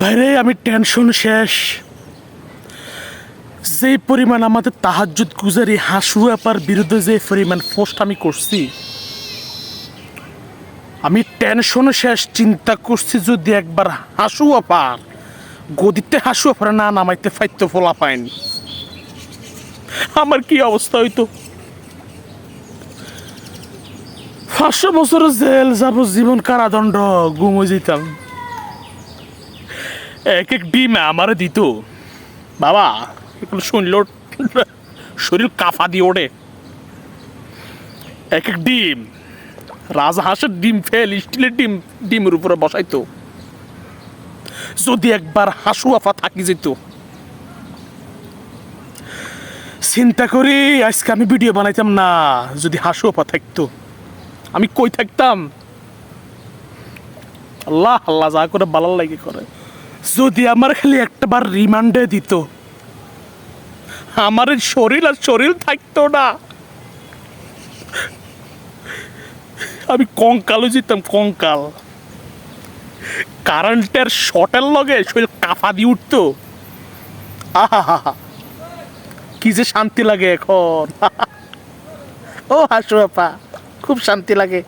ভাইরে, আমি টেনশন শেষ। যে পরিমাণ আমাদের তাহাজুদ গুজারি হাসু আপার বিরুদ্ধে যে পরিমাণ পোস্ট আমি করছি, আমি টেনশন শেষ, চিন্তা করছি যদি একবার হাসু আপার, গদিতে হাসু আপার না নামাইতে ফাইতে ফোলা পাইনি। আমার কি অবস্থা হইতো? পাঁচশো বছরের জেল যাব জীবন কারাদণ্ড গুমে যেতাম এক এক ডিম আমারে দিত। বাবা, এগুলো শুনল শরীর কাফা দিয়ে ওঠে। এক এক ডিম, রাজহাঁসের ডিম ফেল, স্টিলের ডিম, ডিমের উপরে বসাইতো। যদি একবার হাসু আফা থাকি যেত। চিন্তা করি আজকে আমি ভিডিও বানাইতাম না, যদি হাসু আফা থাকতো। আমি কই থাকতাম? আল্লাহ আল্লাহ যা করে ভালো লাগে করে। যদি আমার খালি একটাবার রিমান্ডে দিত, আমার শরীর আর শরীর থাকতো না। আমি কঙ্কালও যেতাম কঙ্কাল। কারেন্টের শটের লগে শরীর কাফা দিয়ে উঠতো। আহা কি যে শান্তি লাগে এখন। ও হাসু আপা, খুব শান্তি লাগে।